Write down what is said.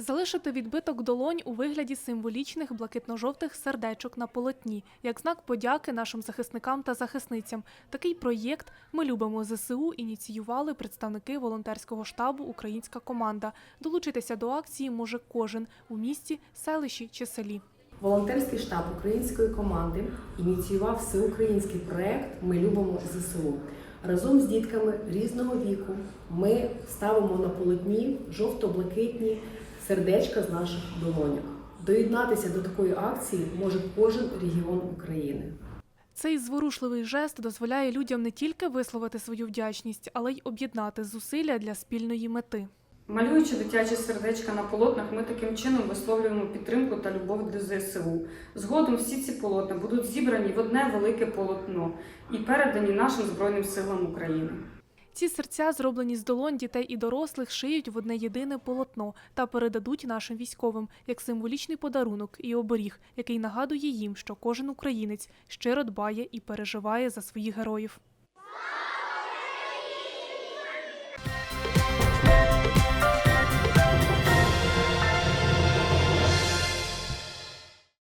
Залишити відбиток долонь у вигляді символічних блакитно-жовтих сердечок на полотні, як знак подяки нашим захисникам та захисницям. Такий проєкт Ми любимо ЗСУ ініціювали представники волонтерського штабу Українська команда. Долучитися до акції може кожен у місті, селищі чи селі. Волонтерський штаб української команди ініціював всеукраїнський проект Ми любимо ЗСУ. Разом з дітками різного віку ми ставимо на полотні жовто-блакитні сердечка з наших долонях. Доєднатися до такої акції може кожен регіон України. Цей зворушливий жест дозволяє людям не тільки висловити свою вдячність, але й об'єднати зусилля для спільної мети. Малюючи дитячі сердечка на полотнах, ми таким чином висловлюємо підтримку та любов до ЗСУ. Згодом всі ці полотна будуть зібрані в одне велике полотно і передані нашим Збройним силам України. Ці серця, зроблені з долонь дітей і дорослих, шиють в одне єдине полотно та передадуть нашим військовим як символічний подарунок і оберіг, який нагадує їм, що кожен українець щиро дбає і переживає за своїх героїв.